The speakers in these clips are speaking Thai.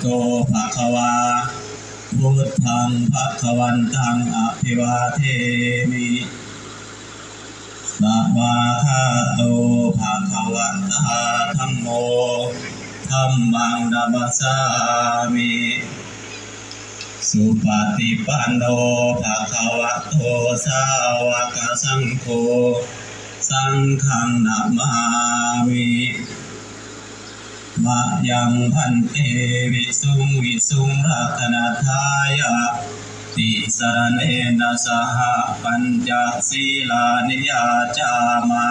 โตภะคะวาพุทธังภะคะวันตังอภิวาเทมิสวาคาโตภะคะวะตาธัมโมธัมมังนัมสสามิสุปฏิปันโนภะคะวะโตสาวกสังโฆสังฆังนามามิ มะยังพันเตวิสุงวิสุงรัตนาทายะติสรณเนนะสหปัญจศีลานิยาจามะ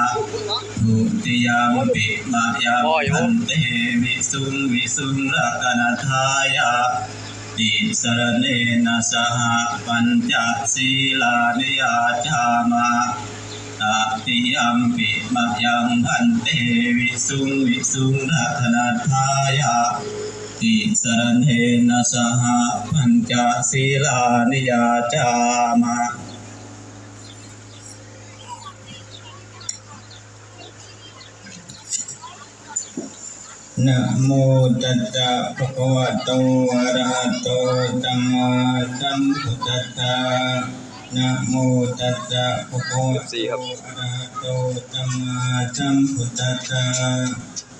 ทุติยมปิมะยังพันเตวิสุงวิสุงรัตนาทายะติสรณเนนะสหปัญจศีลานิยาจามะ ติยัมปิมะยังพันเตวิสุงวิสุงรัตนาทายะติสรณเนนะสหปัญจศีลานิยาจามะนะโมตัสสะภะคะวะโตอะระหะโตสัมมาสัมพุทธัสสะ นะโมตัสสะภะคะวะโตอะระหะโตสัมมาสัมพุทธัสสะ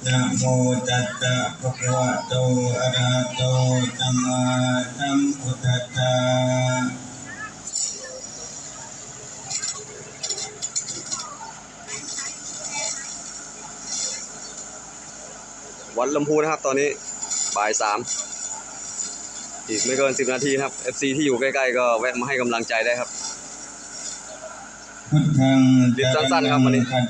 นะโมตัสสะภะคะวะโตอะระหะโตสัมมาสัมพุทธัสสะวัดลำพูนะครับตอนนี้บ่ายสาม อีกไม่เกินสิบนาทีนะครับ FC ที่อยู่ใกล้ๆก็แวะมาให้กำลังใจได้ครับ พุทธังสั้นๆครับวันนี้จรณัง